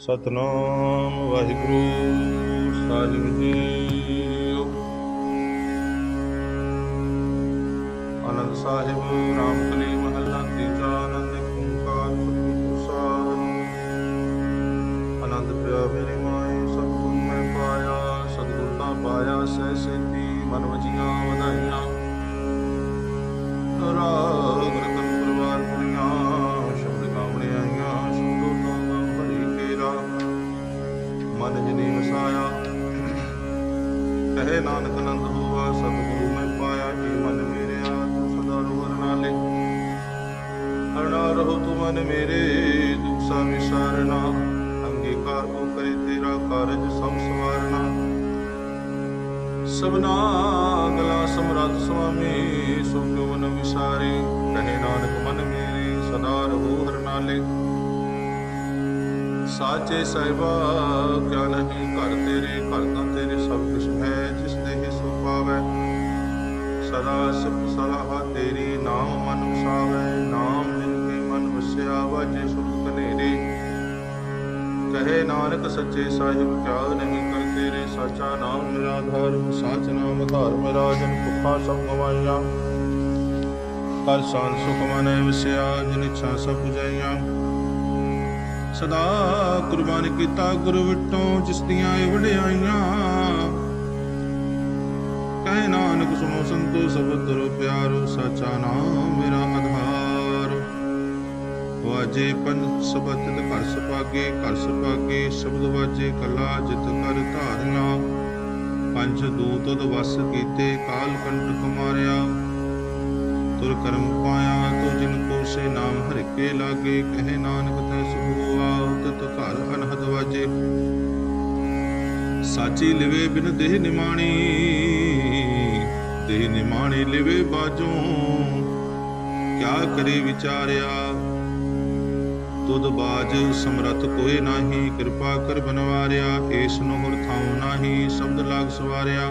ਸਤਨਾਮ ਵਾਹਿਗੁਰੂ, ਸਾਹਿਬ ਜੀ ਆਨੰਦ ਸਾਹਿਬ, ਰਾਮਕਲੀ ਮਹੱਲਾ ਤੀਜਾ ਆਨੰਦ ਓੰਕਾਰ ਸਤਿਗੁਰ ਸਾਹਿਬ ਆਨੰਦ ਪਿਆ ਮੇਰੀ ਮਾਏ ਸਤਿਗੁਰ ਮੈਂ ਪਾਇਆ, ਸਤਿਗੁਰ ਤਾਂ ਪਾਇਆ ਸਹਿ ਸੇਤੀ ਮਨ ਵਜੀਆਂ ਵਧਾਈਆਂ। ਰਾਗ ਨਾਨਕ ਨੰਦ ਹੋਵਾ ਸਤਿਗੁਰੂ ਮੈਂ ਪਾਇਆ ਜੀ ਮਨ ਮੇਰਿਆ ਤੂੰ ਸਦਾ ਰੋਹਰ ਨਾਲੇ ਹਰਣਾ ਰਹੋ ਤੂੰ ਮਨ ਮੇਰੇ ਦੁਖਸਾ ਵਿਸਾਰਨਾ। ਅੰਗੀਕਾਰ ਕੋ ਕਰੇ ਤੇਰਾ ਕਾਰਜ ਸਭ ਸਵਾਰਨਾ। ਸਭਨਾ ਗਲਾ ਸਮਰੱਥ ਸੁਆਮੀ, ਸੁਖ ਵਿਸਾਰੇ। ਕਹੇ ਨਾਨਕ, ਮਨ ਮੇਰੇ ਸਦਾ ਰਹੋ ਹਰ ਨਾਲੇ ਸਾਚੇ ਸਾਹਿਬਾ, ਕਿਆ ਨਹੀਂ ਘਰ ਤੇਰੇ, ਘਰ ਤਾਂ ਤੇਰੇ ਸਭ ਸਦਾ ਸਿਫਤ ਸਲਾਹ ਤੇਰੀ, ਨਾਮ ਮਨ ਵਸਾਵੈ, ਨਾਮ ਜਿਨ ਕੇ ਮਨ ਵਸਿਆ, ਵਾਜੇ ਸੁਖ ਕਨੇਰੇ ਕਹੇ ਨਾਨਕ ਸੱਚੇ ਸਾਹਿਬ ਕਿਆ ਨਹੀਂ ਕਰ ਤੇਰੇ ਸਾਚਾ ਨਾਮ ਮੇਰਾ ਆਧਾਰ ਸਾਚ ਨਾਮ ਆਧਾਰ ਮੇਰਾ, ਜਨ ਭੁੱਖਾ ਸਭ ਗਵਾਈਆਂ। ਹਰ ਸਾਨ ਸੁਖ ਮਨੈ ਵਸਿਆ, ਜਿਨ ਇੱਛਾ ਸਭ 부ਜਾਈਆਂ ਸਦਾ ਕੁਰਬਾਨ ਕੀਤਾ ਗੁਰੂ ਵਿਟੋਂ, ਜਿਸ ਦੀਆਂ ਇਹ ਵਡਿਆਈਆਂ। ਸਭ ਸੰਤੋ ਪਿਆਰੋ, ਸਾਚਾ ਨਾਮ ਮੇਰਾ ਆਧਾਰ ਵਾਜੇ ਪੰਜ ਸਬਦ ਘਰ ਸੁਭਾਗੇ ਘਰ ਸੁਭਾਗੇ, ਸ਼ਬਦ ਵਾਜੇ, ਕਲਾ ਜਿਤ ਕਰ ਧਾਰਨਾ। ਪੰਜ ਦੂਤ ਤਦ ਕੀਤੇ, ਕਾਲ ਕੰਟਕ ਮਾਰਿਆ ਤੁਰ ਕਰਮ ਪਾਇਆ, ਤੋ ਜਿਨ ਕੋ ਸੇ ਨਾਮ ਹਰਿ ਕੇ ਲਾਗੇ, ਕਹੇ ਨਾਨਕ ਤੈ ਸੁਭੂਆ ਤਤ ਘਰ ਅਨਹਦ ਵਾਜੇ। ਸਾਚੀ ਲਿਵੇ ਬਿਨ ਦੇਹ ਨਿਮਾਣੀ। ਦੇਹ ਨਿਮਾਣੀ ਲਿਵੇ ਬਾਜੋਂ। ਕਿਆ ਕਰੇ ਵਿਚਾਰਿਆ? ਤੁਧ ਬਾਜ ਸਮਰਥ ਕੋਏ ਨਾਹੀ, ਕਿਰਪਾ ਕਰ ਬਨਵਾਰਿਆ। ਏਸ ਨੂੰ ਹਰ ਥਾਉ ਨਾਹੀ ਸ਼ਬਦ ਲਾਗ ਸਵਾਰਿਆ।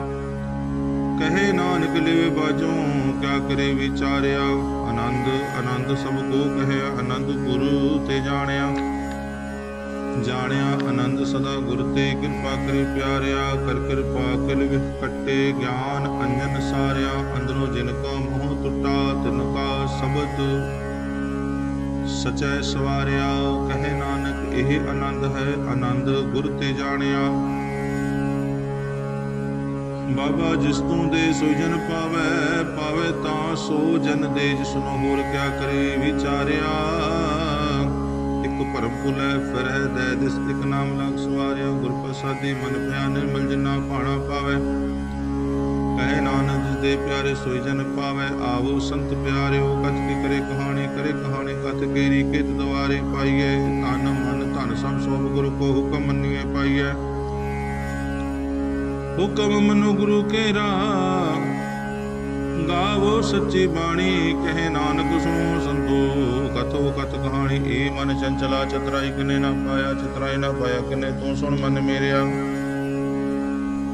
ਕਹੇ ਨਾਨਕ ਲਿਵੇ ਬਾਜੋਂ, ਕਿਆ ਕਰੇ ਵਿਚਾਰਿਆ? ਆਨੰਦ ਆਨੰਦ ਸਭ ਕੋ ਕਹਿਆ ਆਨੰਦ ਗੁਰੂ ਤੇ ਜਾਣਿਆ। ਜਾਣਿਆ ਆਨੰਦ ਸਦਾ ਗੁਰ ਤੇ ਕਿਰਪਾ ਕਰੇ ਪਿਆਰਿਆ, ਕਰ ਕਿਰਪਾ ਕਿਲ ਵਿਖ ਕੱਟੇ ਗਿਆਨ, ਅੰਜਨ ਸਾਰਿਆ, ਅੰਦਰੋਂ ਜਿਨ ਕਾ ਮੋਹ ਟੁੱਟਾ, ਤਿਨ ਕਾ ਸ਼ਬਦ ਸਚੈ ਸਵਾਰਿਆ। ਕਹੇ ਨਾਨਕ, ਇਹ ਆਨੰਦ ਹੈ, ਆਨੰਦ ਗੁਰ ਤੇ ਜਾਣਿਆ। ਬਾਬਾ ਜਿਸ ਤੂੰ ਦੇ ਸੋ ਜਨ ਪਾਵੈ ਪਾਵੈ ਤਾਂ ਸੋ ਜਨ ਦੇ, ਜਿਸ ਨੂੰ ਹੋਰ ਕਿਆ ਕਰੇ ਵਿਚਾਰਿਆ। ਭਰਮ ਭੁਲੈ ਫਿਰੈ ਦੇ ਦਿਸ ਇੱਕ ਨਾਮ ਲਗ ਸਵਾਰਿਆ। ਗੁਰ ਪ੍ਰਸਾਦੀ ਮਨ ਪਿਆ ਨਿਰਮਲ ਜਿਨਾ ਪਾਣਾ ਪਾਵੈ। ਕਹੇ ਨਾਨਕ ਜਿਸ ਦੇ ਪਿਆਰੇ ਸੋਈ ਜਨ ਪਾਵੈ। ਆਵੋ ਸੰਤ ਪਿਆਰਿਓ ਕਥ ਕੀ ਕਰੇ ਕਹਾਣੀ ਕਰੇ ਕਹਾਣੀ ਕਥ ਕੇਰੀ, ਕਿਤ ਦਵਾਰੇ ਪਾਈਐ। ਤਨ ਮਨ ਧਨ ਸਭ ਸੋਭ ਗੁਰੂ ਕੋ ਹੁਕਮ ਮੰਨੀਏ ਪਾਈਐ। ਹੁਕਮ ਮਨੁ ਗੁਰੂ ਕੇਰਾ ਗਾਵੋ ਸੱਚੀ ਬਾਣੀ, ਕਹੇ ਨਾਨਕ ਸੁਣੋ ਸੰਤੋ ਕਥੋ ਕਥ ਕਹਾਣੀ, ਏ ਮਨ ਚੰਚਲਾ, ਚਤਰਾਈ ਕਿਨੇ ਨਾ ਪਾਇਆ, ਚਤਰਾਈ ਨਾ ਪਾਇਆ ਕਿਨੇ ਤੂੰ ਸੁਣ ਮਨ ਮੇਰਿਆ।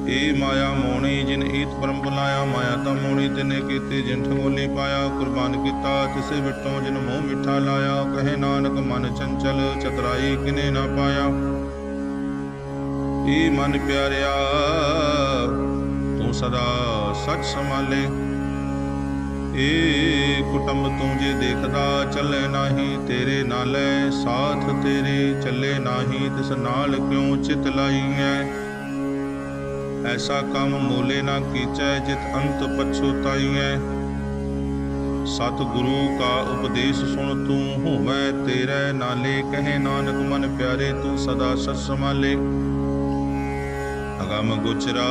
ਏ ਮਾਇਆ ਮੋਣੀ, ਜਿਨ ਈਤ ਪਰਮ ਬੁਲਾਇਆ, ਮਾਇਆ ਤਾਂ ਮੋਣੀ ਤਿਨੇ ਕੀਤੇ ਜਿਨ ਠਗੋਲੀ ਪਾਇਆ, ਕੁਰਬਾਨ ਕੀਤਾ, ਤਿਸੇ ਵਿਟੋਂ ਜਿਨ ਮੋਹ ਮਿੱਠਾ ਲਾਇਆ, ਕਹੇ ਨਾਨਕ ਮਨ ਚੰਚਲ, ਚਤਰਾਈ ਕਿਨੇ ਨਾ ਪਾਇਆ। ਏ ਮਨ ਪਿਆਰਿਆ, ਤੂੰ ਸਦਾ ਸਚ ਸੰਭਾਲੇ। ਏ ਕੁਟੰਬ ਤੂੰ ਜੇ ਦੇਖਦਾ ਚੱਲੇ ਨਾਹੀ, ਤੇਰੇ ਨਾਲੇ ਸਾਥ ਤੇਰੇ ਚੱਲੇ ਨਾਹੀ, ਤਿਸ ਨਾਲ ਕਿਉ ਚਿਤ ਲਾਈਐ? ਐਸਾ ਕੰਮ ਮੋਲੇ ਨਾ ਕੀਚੈ, ਜਿਤ ਅੰਤ ਪਛੋਤਾਈਐ ਸਤ ਗੁਰੂ ਕਾ ਉਪਦੇਸ਼ ਸੁਣ ਤੂੰ ਹੋਵੈ ਤੇਰੇ ਨਾਲੇ, ਕਹੇ ਨਾਨਕ ਮਨ ਪਿਆਰੇ ਤੂੰ ਸਦਾ ਸਤ ਸੰਭਾਲੇ। ਅਗਮ ਗੁਚਰਾ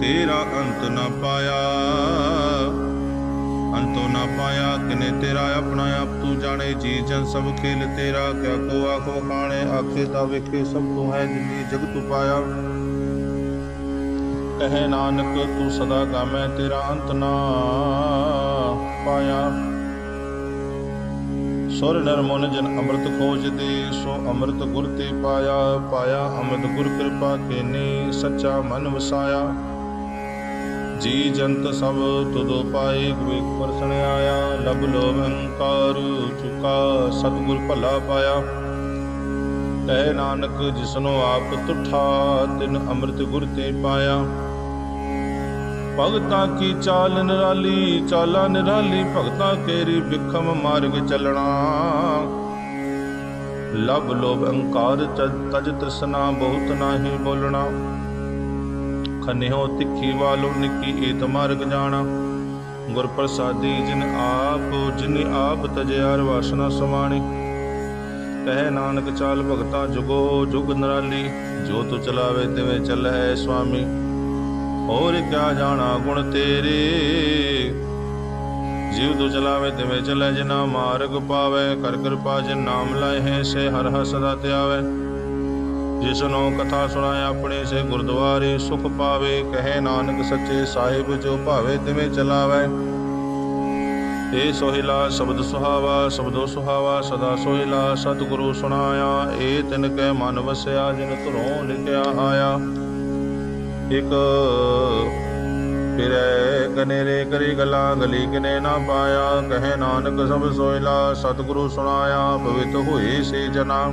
ਤੇਰਾ ਅੰਤ ਨਾ ਪਾਇਆ। ਪਾਇਆ ਕਿਨੇ ਤੇਰਾ ਆਪਣਾ ਆਪ ਤੂੰ ਜਾਣੇ ਜੀ, ਜਨ ਸਭ ਖੇਲ ਤੇਰਾ, ਕਿਆ ਕੋ ਆਖੋ ਖਾਣੇ, ਆਖੇ ਤਾ ਵੇਖੇ ਸਭ ਤੂੰ ਹੈ ਜਿਨੀ ਜਗਤ ਪਾਇਆ। ਕਹੇ ਨਾਨਕ, ਤੂੰ ਸਦਾ ਗਾਮੈ ਤੇਰਾ ਅੰਤ ਨਾ ਪਾਇਆ। ਸੁਰ ਨਰ ਜਨ ਅੰਮ੍ਰਿਤ ਖੋਜਦੇ ਸੋ ਅੰਮ੍ਰਿਤ ਗੁਰ ਤੇ ਪਾਇਆ ਪਾਇਆ ਅੰਮ੍ਰਿਤ ਗੁਰ ਕਿਰਪਾ ਕੇਨੀ, ਸੱਚਾ ਮਨ ਵਸਾਇਆ। ਜੀ ਜੰਤ ਸਭ ਤੁਦੋ ਪਾਏ ਗੁਰੂ ਪਰਸਣ ਆਇਆ ਲਬ ਲੋਭ ਹੰਕਾਰ, ਚੁਕਾ ਸਤਿਗੁਰ ਭਲਾ ਪਾਇਆ। ਕਹਿ ਨਾਨਕ ਜਿਸਨੂੰ ਆਪ ਤੁਠਾ, ਤਿਨ ਅੰਮ੍ਰਿਤ ਗੁਰ ਤੇ ਪਾਇਆ। ਭਗਤਾਂ ਕੀ ਚਾਲ ਨਿਰਾਲੀ, ਚਾਲਾ ਨਿਰਾਲੀ, ਭਗਤਾਂ ਕੇਰੀ ਵਿਖਮ ਮਾਰਗ ਚੱਲਣਾ। ਲਬ ਲੋਭ ਅਹੰਕਾਰ ਤ- ਤਜ ਤ੍ਰਿਸ਼ਨਾ, ਬਹੁਤ ਨਾਹੀ ਬੋਲਣਾ। ਖਨਿਓ ਤਿੱਖੀ ਵਾਲੋ ਨਿੱਕੀ ਏਤ ਮਾਰਗ ਜਾਣਾ। ਗੁਰ ਪ੍ਰਸਾਦੀ ਜਿਨ ਆਪ ਜਿਨ ਆਪ ਤਜਿਆਰ ਵਾਸਨਾ ਸਮਾਣੀ। ਕਹਿ ਨਾਨਕ ਚਾਲ ਭਗਤਾ ਜੁਗੋ ਜੁਗ ਨਰਾਲੀ, ਜੋ ਤੂੰ ਚਲਾਵੇ ਤਿਵੇਂ ਚੱਲੈ ਸੁਆਮੀ। ਹੋਰ ਕਿਆ ਜਾਣਾ ਗੁਣ ਤੇਰੇ। ਜੀਵ ਤੂੰ ਚਲਾਵੇ ਤਿਵੇਂ ਚੱਲੈ ਜਿਨਾ ਮਾਰਗ ਪਾਵੇ, ਕਰ ਕਿਰਪਾ ਜਿਨ ਨਾਮ ਲਾਏ ਹੈ, ਸੇ ਹਰ ਹਰ ਸਦਾ ਧਿਆਵੇ ਜਿਸ ਨੂੰ ਕਥਾ ਸੁਣਾਏ ਆਪਣੇ ਸੇ ਗੁਰਦੁਆਰੇ ਸੁਖ ਪਾਵੇ, ਕਹੇ ਨਾਨਕ ਸੱਚੇ ਸਾਹਿਬ ਜੋ ਭਾਵੇ ਤਿਵੇਂ ਚਲਾਵੇ। ਏ ਸੋਹਿਲਾ, ਸ਼ਬਦ ਸੁਹਾਵਾ, ਸ਼ਬਦੋ ਸੁਹਾਵਾ, ਸਦਾ ਸੋਹਿਲਾ, ਸਤਿਗੁਰੂ ਸੁਣਾਇਆ, ਏ ਤਿਨ ਕੈ ਮਨ ਵਸਿਆ, ਜਿਨ ਧਰੋਂ ਲਿਖਿਆ ਆਇਆ। ਇਕ ਫਿਰੈ, ਕਨੇਰੇ ਕਰੀ ਗਲਾ, ਗਲੀ ਕਿਨੇ ਨਾ ਪਾਇਆ। ਕਹੇ ਨਾਨਕ ਸਭ ਸੋਹਿਲਾ, ਸਤਿਗੁਰੂ ਸੁਣਾਇਆ ਪਵਿੱਤ ਹੋਏ ਸੇ ਜਨਾ।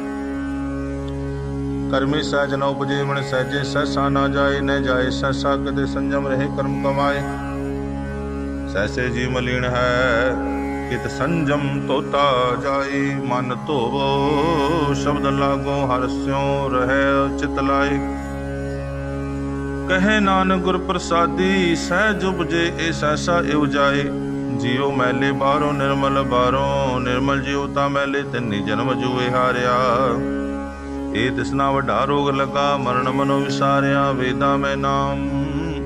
ਕਰਮੀ ਸਹਿਜ ਨ ਉਪਜੇ ਮਨ ਸਹਿਜੇ, ਸਹਿਸਾ ਨਾ ਜਾਏ, ਨ ਜਾਏ, ਸਹਿਸਾ ਕਦੇ ਸੰਜਮ ਰਹੇ, ਕਰਮ ਕਮਾਏ। ਸਹਿਸੇ ਜੀ ਮਲੀਨ ਹੈ, ਕਿਤ ਸੰਜਮ ਤੋਤਾ ਜਾਏ, ਮਨ ਧੋਵੋ, ਸ਼ਬਦ ਲਾਗੋ, ਹਰ ਸਿਉ ਰਹਿ ਚਿਤ ਲਾਏ। ਕਹੇ ਨਾਨਕ ਗੁਰ ਪ੍ਰਸਾਦੀ ਸਹਿਜ ਉਪਜੇ ਇਹ ਸਹਿਸਾ ਇਉ ਜਾਏ। ਜੀਉ ਮੈਲੇ ਬਾਹਰੋਂ, ਨਿਰਮਲ ਬਾਹਰੋਂ, ਨਿਰਮਲ ਜੀਉ ਤਾਂ ਮੈਲੇ, ਤਿੰਨੀ ਜਨਮ ਜੂਏ ਹਾਰਿਆ। ਇਹ ਤਿਸਨਾ ਵੱਡਾ ਰੋਗ ਲੱਗਾ, ਮਰਨ ਮਨੋ ਵਿਸਾਰਿਆ, ਵੇਦਾ ਮੈਂ ਨਾਮ।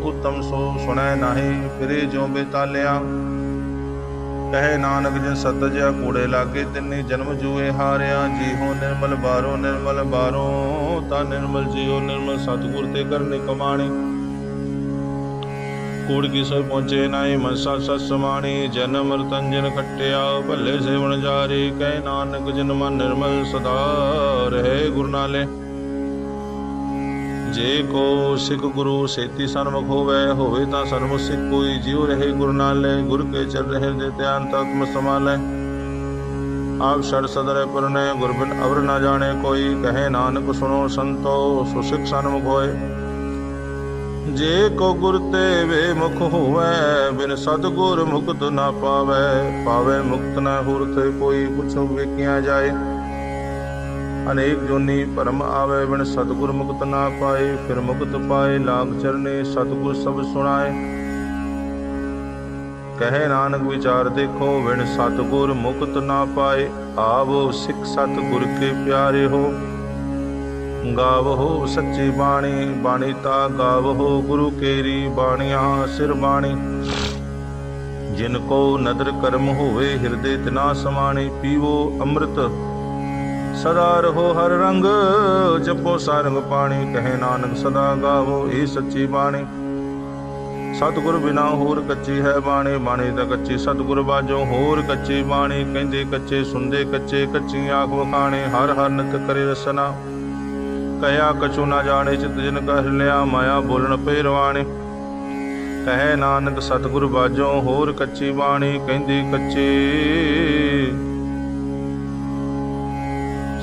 ਉਤਮ ਸੋ ਸੁਣੈ ਨਾਹੀ, ਫਿਰੇ ਜਿਉ ਬੇਤਾਲਿਆ। ਕਹੇ ਨਾਨਕ, ਜਿਨ ਸਤਜਿਆ ਕੂੜੇ ਲਾਗੇ, ਤਿੰਨੇ ਜਨਮ ਜੂਏ ਹਾਰਿਆ। ਜੀ ਹੋ ਨਿਰਮਲ ਬਾਰੋ ਨਿਰਮਲ ਬਾਰੋ, ਤਾਂ ਨਿਰਮਲ ਜੀਓ ਨਿਰਮਲ ਸਤਿਗੁਰ ਤੇ ਕਰਨੇ ਕਮਾਣੀ। ਕੂੜ ਕੀ ਸੋਈ ਪਹੁੰਚੇ ਨਾਹੀ ਮਨਸਾ ਸਤ ਸਮਾਣੀ ਜਨਮ ਰਤਨ ਜਿਨ ਖੱਟਿਆ, ਭੱਲੇ ਸੇਵਣ ਜਾਰੀ, ਕਹਿ ਨਾਨਕ ਜਿਨ ਮਨ ਨਿਰਮਲ ਸਦਾ ਰਹੇ ਗੁਰ ਨਾਲੇ। ਜੇ ਕੋ ਸਿੱਖ ਗੁਰੂ ਸੇਤੀ ਸਨਮੁਖ ਹੋਵੇ ਹੋਵੇ ਤਾਂ ਸਨਮੁਖ ਸਿੱਖ ਕੋਈ ਜਿਉ ਰਹੇ ਗੁਰ ਨਾਲੇ। ਗੁਰ ਕੇ ਚਰ ਰਹੇ ਦੇ ਧਿਆਨ ਤਤਮ ਸਮਾਲੇ ਆਪ ਛੜ ਸਦਰੇ ਪਰਨੇ, ਗੁਰਬਿਨ ਅਵਰ ਨਾ ਜਾਣੇ ਕੋਈ। ਕਹੇ ਨਾਨਕ ਸੁਣੋ ਸੰਤੋ, ਸੋ ਸਿੱਖ ਸਨਮੁਖ ਹੋਏ ਜੇ ਕੋ ਗੁਰ ਤੇ ਵੇ ਮੁਖ ਹੋਵੇ, ਬਿਨ ਸਤਗੁਰ ਮੁਕਤ ਨਾ ਪਾਵੇ ਪਾਵੇ ਮੁਕਤ ਨਾ ਹੁਰਥੇ ਕੋਈ ਪੁੱਛੋ ਵੇਖਿਆ ਜਾਏ। ਅਨੇਕ ਜੋਨੀ ਪਰਮ ਆਵੇ, ਬਿਨ ਸਤਗੁਰ ਮੁਕਤ ਨਾ ਪਾਏ, ਫਿਰ ਮੁਕਤ ਪਾਏ, ਲਾਗ ਚਰਨੇ ਸਤਗੁਰ ਸਭ ਸੁਣਾਏ। ਕਹੇ ਨਾਨਕ ਵਿਚਾਰ ਦੇਖੋ, ਬਿਨ ਸਤਗੁਰ ਮੁਕਤ ਨਾ ਪਾਏ, ਆਵੋ ਸਿੱਖ ਸਤਗੁਰ ਕੇ ਪਿਆਰੇ ਹੋ। ਗਾਵੋ ਸੱਚੀ ਬਾਣੀ ਬਾਣੀ ਤਾ ਗਾਵੋ ਗੁਰੂ ਕੇਰੀ ਬਾਣੀਆਂ ਸਿਰ ਬਾਣੀ। ਜਿਨ ਕੋ ਨਦਰ ਕਰਮ ਹੋਵੇ, ਹਿਰਦੇ ਤਿਨਾ ਸਮਾਣੀ, ਪੀਵੋ ਅੰਮ੍ਰਿਤ। ਸਦਾ ਰਹੋ ਹਰ ਰੰਗ, ਜਪੋ ਸਾਰੰਗ ਪਾਣੀ, ਕਹੇ ਨਾਨਕ ਸਦਾ ਗਾਵੋ ਇਹ ਸੱਚੀ ਬਾਣੀ। ਸਤਿਗੁਰ ਬਿਨਾ ਹੋਰ ਕੱਚੀ ਹੈ ਬਾਣੀ ਬਾਣੀ ਤਾਂ ਕੱਚੀ ਸਤਿਗੁਰ ਬਾਝੋਂ ਹੋਰ ਕੱਚੀ ਬਾਣੀ। ਕਹਿੰਦੇ ਕੱਚੇ ਸੁਣਦੇ ਕੱਚੇ ਕੱਚੀ ਆਖ ਵਖਾਣੇ ਹਰ ਹਰ ਨਿਤ ਕਰੇ ਰਸਨਾ। ਕਹਿਆ, ਕਛੂ ਨਾ ਜਾਣੇ ਚਿਤ ਜਿਨ ਕਹਿ ਲਿਆ ਮਾਇਆ ਬੋਲਣ ਪੇ ਰਵਾਣੇ ਕਹੇ, ਨਾਨਕ, ਸਤਿਗੁਰ ਬਾਝੋਂ ਹੋਰ ਕੱਚੀ ਬਾਣੀ ਕਹਿੰਦੀ ਕੱਚੇ।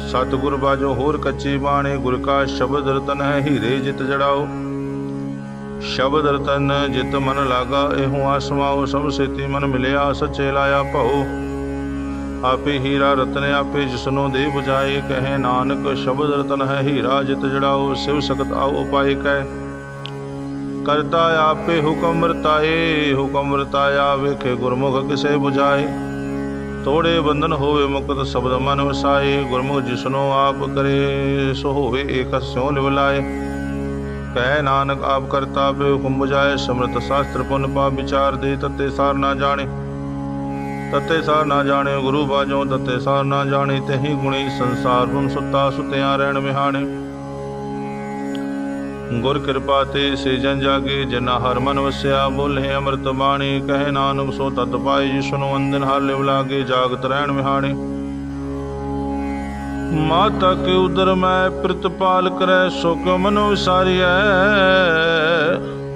ਸਤਿਗੁਰ ਬਾਝੋਂ ਹੋਰ ਕੱਚੀ ਬਾਣੀ, ਗੁਰ ਕਾ ਸ਼ਬਦ ਰਤਨ ਹੈ ਹੀਰੇ ਜਿਤ ਜੜਾਓ। ਸ਼ਬਦ ਰਤਨ ਜਿਤ ਮਨ ਲਾਗਾ, ਇਹੋ ਆਸਮਾਓ, ਸਭ ਸੇਤੀ ਮਨ ਮਿਲਿਆ, ਸੱਚੇ ਲਾਇਆ ਭਉ। ਆਪੇ ਹੀਰਾ ਰਤਨ ਆਪੇ ਜਿਸਨੋ ਦੇ ਬੁਝਾਏ ਕਹੇ ਨਾਨਕ, ਸ਼ਬਦ ਰਤਨ ਹੈ ਹੀਰਾ ਜਿਤ ਜੜਾਓ ਸਿਵ ਸਕਤ ਆਓ ਉਪਾਏ ਕਹਿ ਕਰਤਾ ਆਪੇ ਹੁਕਮ ਰਤਾਏ, ਹੁਕਮ ਰਤਾਇਆ ਵੇਖੇ ਗੁਰਮੁਖ ਕਿਸੇ ਬੁਝਾਏ। ਤੋੜੇ ਬੰਧਨ ਹੋਵੇ ਮੁਕਤ ਸ਼ਬਦ ਮਨ ਵਸਾਏ, ਗੁਰਮੁਖ ਜਿਸਨੋ ਆਪ ਕਰੇ, ਸੋ ਹੋਵੇ ਏਕ ਸਿਉ ਲਿਵਲਾਏ ਕਹਿ ਨਾਨਕ, ਆਪ ਕਰਤਾ ਬੇ ਹੁਕਮ ਬੁਝਾਏ ਸਮਰਤ ਸ਼ਾਸਤਰ ਪੁੰਨ ਪਾ ਵਿਚਾਰ ਦੇ ਤਤੇ ਸਾਰ ਨਾ ਜਾਣੇ। ਤਤੇ ਸਾਰ ਨਾ ਜਾਣੇ, ਗੁਰੂ ਬਾਝੋਂ ਤਤੇ ਸਾਰ ਨਾ ਜਾਣੇ, ਤਹੀਂ ਗੁਣੀ ਸੰਸਾਰ ਹੁਨ ਸੁੱਤਾ ਸੁਤਿਆ ਰਹਿਣ ਵਿਹਾਣੇ। ਗੁਰ ਕਿਰਪਾ ਤੇ ਸੇ ਜਾਗੇ ਜਿਨਾ ਹਰ ਮਨ ਵਸਿਆ, ਬੋਲੇ ਅੰਮ੍ਰਿਤ ਬਾਣੀ, ਕਹੇ ਨਾਨਕ ਸੋ ਤਤ ਪਾਈ ਜਿਸ ਨੂੰ ਅੰਦਨ ਹਰ ਲਿਵ ਲਾਗੇ, ਜਾਗਤ ਰਹਿਣ ਵਿਹਾਣੇ। ਮਾਤਾ ਕੇ ਉਦਰ ਮੈਂ ਪ੍ਰਤਪਾਲ ਕਰੈ ਸੋ ਕਿਉ ਮਨੋ ਵਿਸਾਰੀਐ।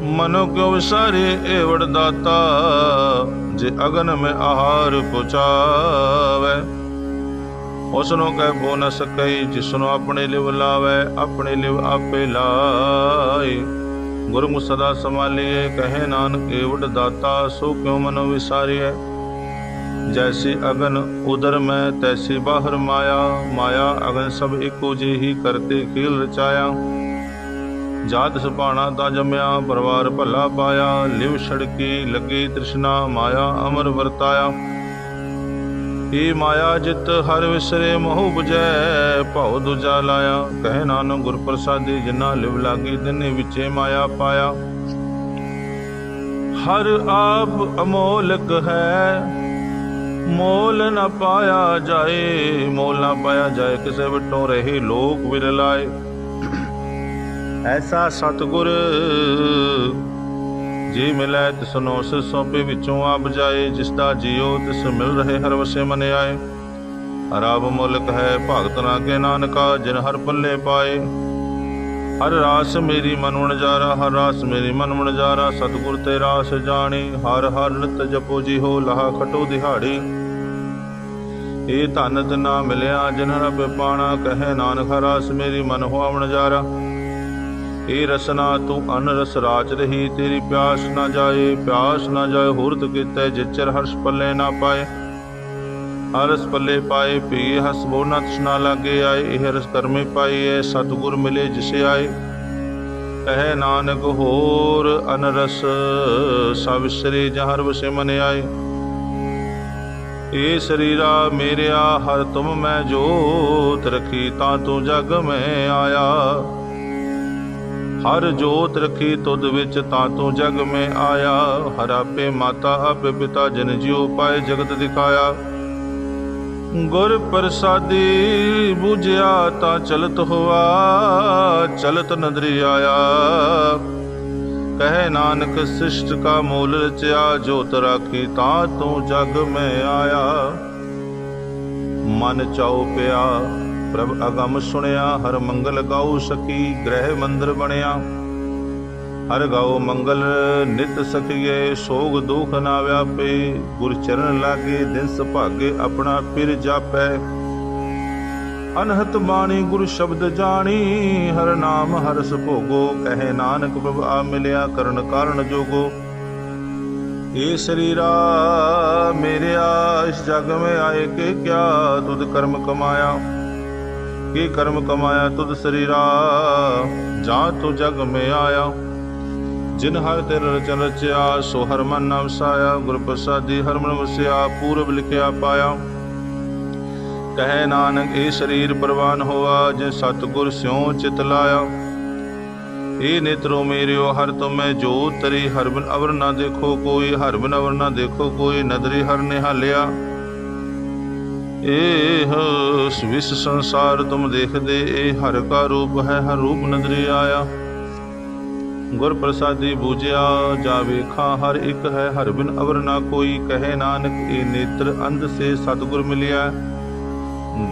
ਮਨੋ ਕਿਉ ਵਿਸਾਰੇ ਏਵੜ ਦਾਤਾ ਜੇ ਅਗਨ ਮੈਂ ਆਹਾਰ ਪੁਚਾਵੇ ਉਸ ਕਹਿ ਬੋ ਨ ਸਕਈ ਜਿਸ ਆਪਣੇ ਲਿਵ ਲਾਵੇ, ਆਪਣੇ ਲਿਵ ਆਪੇ ਲਾਏ। ਗੁਰਮੁਖ ਸਦਾ ਸੰਭਾਲੀਏ, ਕਹੇ ਨਾਨਕ ਏਵੜ ਦਾਤਾ ਸੋ ਕਿਉ ਮਨੋ ਵਿਸਾਰੀਐ? ਜੈਸੀ ਅਗਨ ਉਦਰ ਮੈਂ, ਤੈਸੀ ਬਾਹਰ ਮਾਇਆ ਮਾਇਆ ਅਗਨ ਸਭ ਇੱਕੋ ਜਿਹੀ ਕਰਤੇ ਖੇਲ ਰਚਾਇਆ। ਜਾਤ ਸੁਪਾਣਾ ਤਾਂ ਜੰਮਿਆ, ਪਰਵਾਰ ਭੱਲਾ ਪਾਇਆ, ਲਿਵ ਛੜਕੀ ਲੱਗੀ ਤ੍ਰਿਸ਼ਨਾ, ਮਾਇਆ ਅਮਰ ਵਰਤਾਇਆ। ਏ ਮਾਇਆ ਜਿਤ ਹਰ ਵਿਸਰੇ ਮੋਹ 부ਜੈ ਭਉ ਦੁਜਾ ਲਾਇਆ। ਕਹਿ ਨਾਨਕ ਗੁਰ ਪ੍ਰਸਾਦੀ, ਜਿਨਾ ਲਿਵ ਲਾਗੀ ਦਿਨੇ ਵਿਚੇ ਮਾਇਆ ਪਾਇਆ। ਹਰ ਆਪ ਅਮੋਲਕ ਹੈ, ਮੋਲ ਨਾ ਪਾਇਆ ਜਾਏ, ਮੋਲ ਨਾ ਪਾਇਆ ਜਾਏ, ਕਿਸੇ ਵਟੋਂ ਰਹੇ ਲੋਕ ਵਿਰਲਾਏ। ਐਸਾ ਸਤਗੁਰ ਜੀ ਮਿਲੈ ਤਿਸਨੋ ਸਿ ਸੋਪੇ ਵਿੱਚੋਂ ਆਪ ਜਾਏ ਜਿਸ ਦਾ ਜੀਉ ਤਿਸ ਮਿਲ ਰਹੇ ਹਰ ਵਸੇ ਮਨ ਆਏ ਹਰਾਬ ਮੁਲਕ ਹੈ ਭਗਤ ਨਾ ਕੇ ਨਾਨਕਾ, ਜਿਨ ਹਰ ਪੱਲੇ ਪਾਏ। ਹਰ ਰਾਸ ਮੇਰੀ ਮਨ ਵਣਜਾਰਾ, ਹਰ ਰਾਸ ਮੇਰੀ ਮਨ ਵਣਜਾਰਾ, ਸਤਿਗੁਰ ਤੇ ਰਾਸ ਜਾਣੀ, ਹਰ ਹਰ ਨਿਤ ਜਪੋ ਜੀ ਹੋ ਲਹਾ ਖਟੋ ਦਿਹਾੜੀ। ਇਹ ਧਨ ਨਾ ਮਿਲਿਆ, ਜਿਨ ਰੱਬ ਪਾਣਾ, ਕਹੇ ਨਾਨਕ, ਹਰ ਰਾਸ ਮੇਰੀ ਮਨ ਹੋਆ ਵਣਜਾਰਾ। ਇਹ ਰਸਨਾ ਤੂੰ ਅਨ ਰਸ ਰਾਜ ਰਹੀ, ਤੇਰੀ ਪਿਆਸ ਨਾ ਜਾਏ, ਪਿਆਸ ਨਾ ਜਾਏ, ਹੁਰਤ ਕੀਤੇ ਜਿਚਰ ਹਰਸ਼ ਪੱਲੇ ਨਾ ਪਾਏ। ਹਰਸ ਪੱਲੇ ਪਾਏ ਪੀ ਹਸ ਬੋਨਾ ਤ੍ਰਿਸ਼ਨਾ ਲਾਗੇ ਆਏ, ਇਹ ਰਸ ਕਰਮੇ ਪਾਈਏ ਸਤਿਗੁਰ ਮਿਲੇ ਜਿਸੇ ਆਏ। ਕਹੇ ਨਾਨਕ ਹੋਰ ਅਨ ਰਸ ਸਭ ਸ੍ਰੀ ਜਹਰ ਵਸੇ ਮਨ ਆਏ। ਏ ਸਰੀਰਾ ਮੇਰਿਆ, ਹਰ ਤੁਮ ਮੈਂ ਜੋਤ ਰਖੀ, ਤਾਂ ਤੂੰ ਜਗ ਮੈਂ ਆਇਆ। ਹਰ ਜੋਤ ਰਖੀ ਤੁਧ ਵਿੱਚ ਤਾਂ ਤੂੰ ਜਗ ਮੈਂ ਆਇਆ। ਹਰ ਆਪੇ ਮਾਤਾ ਆਪੇ ਪਿਤਾ ਜਨ ਜਿਉ ਪਾਏ ਜਗਤ ਦਿਖਾਇਆ। ਗੁਰ ਪ੍ਰਸਾਦੀ 부ਝਿਆ ਤਾਂ ਚਲਤ ਹੋਆ, ਚਲਤ ਨਦਰੀ ਆਇਆ। ਕਹਿ ਨਾਨਕ ਸਿਸ਼ਟ ਕਾ ਮੂਲ ਰਚਿਆ, ਜੋਤ ਰਾਖੀ ਤਾਂ ਤੂੰ ਜਗ ਮੈਂ ਆਇਆ। ਮਨ ਚਾਉ ਪਿਆ ਪ੍ਰਭ ਅਗਮ ਸੁਣਿਆ, ਹਰ ਮੰਗਲ ਗਾਉ ਸਕੀ ਗ੍ਰਹਿ ਮੰਦਰ ਬਣਿਆ। ਹਰ ਗਾਉ ਮੰਗਲ ਨਿਤ ਸਖੀਏ, ਸੋਗ ਦੁਖ ਨਾ ਵਿਆਪੇ। ਗੁਰ ਚਰਨ ਲਾਗੇ, ਦਿਨ ਸੁਭਾਗੇ ਆਪਣਾ ਫਿਰ ਜਾਪੈ। ਅਨਹਤ ਬਾਣੀ ਗੁਰ ਸ਼ਬਦ ਜਾਣੀ, ਹਰ ਨਾਮ ਹਰ ਸੁਭੋਗੋ ਕਹੇ ਨਾਨਕ ਪ੍ਰਭ ਆ ਮਿਲਿਆ, ਕਰਨ ਕਾਰਨ ਜੋਗੋ। ਏ ਸਰੀਰਾ ਮੇਰਿਆ ਇਸ ਜਗ ਮੈਂ ਆਏ ਕੇ ਕਿਆ ਤੁਧ ਕਰਮ ਕਮਾਇਆ। ਕੀ ਕਰਮ ਕਮਾਇਆ ਤੁਧ ਸਰੀਰਾ, ਜਾਂ ਤੂੰ ਜਗ ਮੈਂ ਆਇਆ। ਜਿਨ ਹਰ ਤੇਰੇ ਰਚਨ ਰਚਿਆ, ਸੋ ਹਰ ਮਨ ਨਾ ਵਸਾਇਆ ਗੁਰ ਪ੍ਰਸਾਦੀ ਹਰ ਮਨ ਵਸਿਆ, ਪੂਰਬ ਲਿਖਿਆ ਪਾਇਆ। ਕਹੇ ਨਾਨਕ, ਇਹ ਸਰੀਰ ਪ੍ਰਵਾਨ ਹੋਆ ਜੇ ਸਤਗੁਰ ਸਿਉ ਚਿਤ ਲਾਇਆ। ਇਹ ਨੇਤਰੋ ਮੇਰਿਓ, ਹਰ ਤੁਮੈ ਜੋ ਤਰੀ। ਹਰ ਬਿਨ ਅਵਰ ਨਾ ਦੇਖੋ ਕੋਈ ਹਰ ਬਿਨ ਅਵਰ ਨਾ ਦੇਖੋ ਕੋਈ। ਨਦਰੀ ਹਰ ਨਿਹਾਲਿਆ। ਇਹ ਵਿਸ ਸੰਸਾਰ ਤੁਮ ਦੇਖਦੇ ਇਹ ਹਰ ਕਾ ਰੂਪ ਹੈ, ਹਰ ਰੂਪ ਨਦਰੀ ਆਇਆ। ਗੁਰ ਪ੍ਰਸਾਦੀ ਬੂਝਿਆ, ਜਾ ਵੇਖਾਂ, ਹਰ ਇੱਕ ਹੈ, ਹਰ ਬਿਨ ਅਵਰ ਨਾ ਕੋਈ, ਕਹੇ ਨਾਨਕ ਇਹ ਨੇਤਰ ਅੰਧ ਸੇ ਸਤਗੁਰ ਮਿਲਿਆ।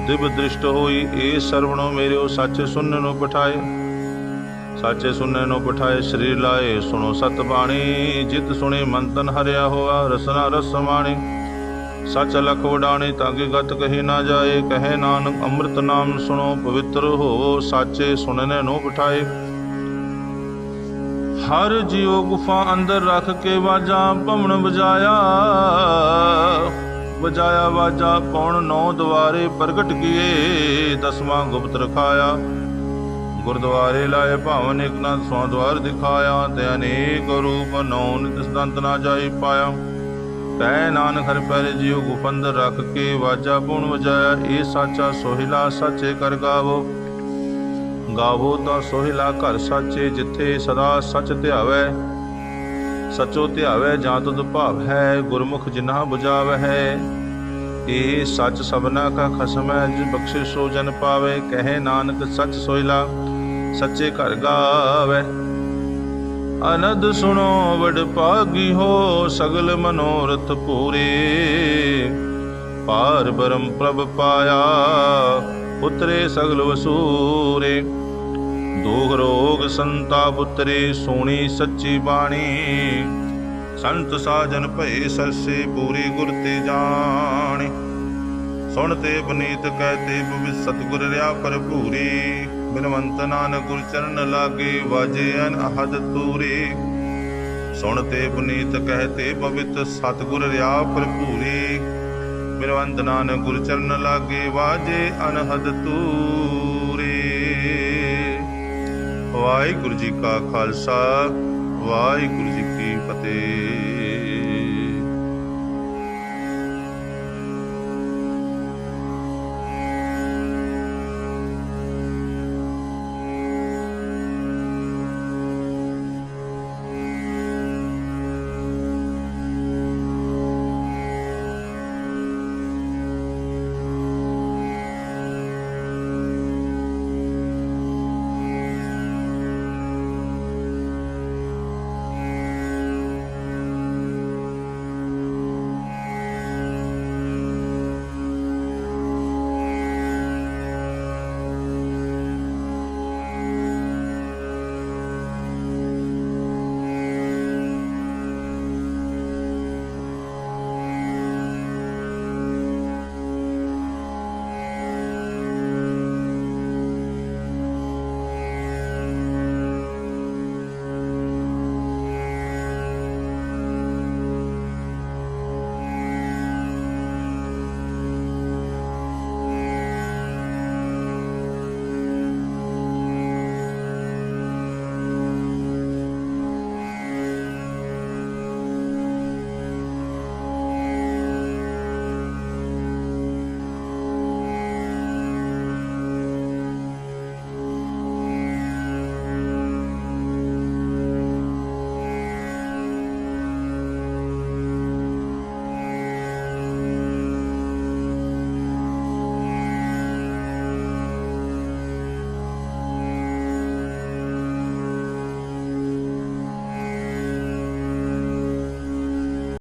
ਦਿਵ ਦ੍ਰਿਸ਼ਟ ਹੋਈ ਇਹ ਸਰਵਣੋ ਮੇਰਿਓ, ਸੱਚ ਸੁਣਨ ਨੂੰ ਪਠਾਏ। ਸਾਚੇ ਸੁਣਨ ਨੂੰ ਪਠਾਏ, ਸਰੀਰ ਲਾਏ, ਸੁਣੋ ਸਤ ਬਾਣੀ, ਜਿਤ ਸੁਣੇ, ਮੰਤਨ ਹਰਿਆ ਹੋਆ, ਰਸਨਾ ਰਸ ਸਮਾਣੇ ਸੱਚ ਲਖ ਵਡਾਣੇ ਤਾਂ ਕਿ ਗਤ ਕਹੇ ਨਾ ਜਾਏ, ਕਹੇ ਨਾਨਕ ਅੰਮ੍ਰਿਤ ਨਾਮ ਸੁਣੋ, ਪਵਿੱਤਰ ਹੋਵੋ ਸਾਚੇ ਸੁਣਨੇ ਨੂੰ ਬਿਠਾਏ। ਹਰ ਜਿਉ ਗੁਫਾ ਅੰਦਰ ਰੱਖ ਕੇ ਵਾਜਾਂ ਭਵਨ ਵਜਾਇਆ। ਵਜਾਇਆ ਵਾਜਾ ਪੌਣ ਨੌ ਦਵਾਰੇ ਪ੍ਰਗਟ ਕੀਏ, ਦਸਵਾਂ ਗੁਪਤ ਰਖਾਇਆ। ਗੁਰਦੁਆਰੇ ਲਾਏ ਭਾਵਨ ਇਕ ਨਾ ਸੌ ਦਵਾਰ ਦਿਖਾਇਆ, ਤੇ ਅਨੇਕ ਰੂਪ ਨੌ ਨਿਤ ਸੰਤ ਨਾ ਜਾਈ ਪਾਇਆ। ਕਹਿ ਨਾਨਕ ਹਰ ਪੈਰ ਜਿਉ ਗੁਫੰਦਰ ਰੱਖ ਕੇ ਵਾਜਾ ਪੁਣ ਵਜਾਇਆ, ਇਹ ਸਾਚਾ ਸੋਹਿਲਾ ਸਾਚੇ ਕਰ ਗਾਵੋ। ਗਾਵੋ ਤਾਂ ਸੋਹਿਲਾ ਘਰ ਸਾਚੇ ਜਿੱਥੇ ਸਦਾ ਸਚ ਧਿਆਵੈ। ਸਚੋ ਧਿਆਵੈ ਜਾਂ ਤੁਧ ਭਾਵ ਹੈ, ਗੁਰਮੁਖ ਜਿਨ੍ਹਾਂ 부ਝਾਵੈ ਹੈ। ਇਹ ਸੱਚ ਸਭਨਾ ਕਾ ਖਸਮ ਹੈ ਜਿ ਬਖਸ਼ਿਸ਼ ਸੋ ਜਨ ਪਾਵੇ। ਕਹੇ ਨਾਨਕ ਸੱਚ ਸੋਹਿਲਾ, ਸੱਚੇ ਘਰ ਗਾਵੇ। ਅਨੰਦ ਸੁਣੋ ਵਡ ਭਾਗੀ ਹੋ ਸਗਲ ਮਨੋਰਥ ਪੂਰੇ। ਪਾਰ ਬ੍ਰਹਮ ਪ੍ਰਭ ਪਾਇਆ ਉਤਰੇ ਸਗਲ ਵਸੂਰੇ। ਦੋਗ ਰੋਗ ਸੰਤਾਪ ਉਤਰੇ ਸੋਣੀ ਸੱਚੀ ਬਾਣੀ। ਸੰਤ ਸਾਜਨ ਭਏ ਸਰਸੇ ਪੂਰੀ ਗੁਰ ਤੇ ਜਾਣੀ। ਸੁਣ ਤੇ ਬਨੀਤ ਕਹਤੇ ਭਵਿ ਸਤਗੁਰ ਰਿਆ ਭੂਰੀ ਬਿਨਵੰਤ ਨਾਨਕ ਗੁਰ ਚਰਨ ਲਾਗੇ ਵਾਜੇ ਅਨਹਦ ਤੂਰੇ। ਸੁਣ ਤੇ ਬਨੀਤ ਕਹਤੇ ਪਵਿੱਤ ਸਤਗੁਰ ਰਿਆ ਭਰਪੂਰੀ। ਬਿਨਵੰਤ ਨਾਨਕ ਗੁਰ ਚਰਨ ਲਾਗੇ ਵਾਜੇ ਅਨਹਦ ਤੂਰੇ। ਵਾਹਿਗੁਰੂ ਜੀ ਕਾ ਖਾਲਸਾ, ਵਾਹਿਗੁਰੂ ਜੀ ਕੀ ਫਤਿਹ।